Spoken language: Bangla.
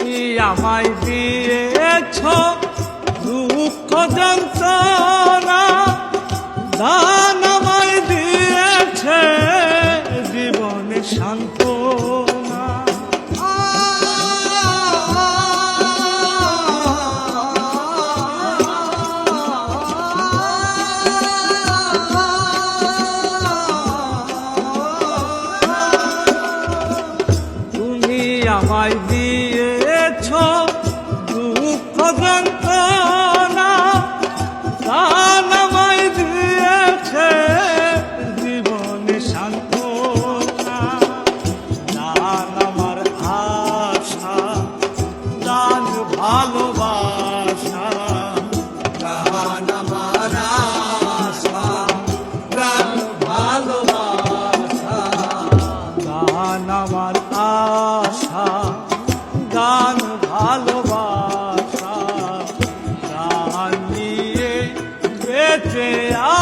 তুমি আমায় দিয়েছ দুঃখ যন্ত্রণা দান আমায় দিয়েছে জীবনে আমায় দিয়েছ দুঃখ যন্ত্রণা আমায় দিয়েছে জীবনে সান্ত্বনা। দান আমার আশা দান ভালোবাসা। দান আমার আশা দান ভালোবাসা। গান আমার আশা গান ভালোবাসা। যে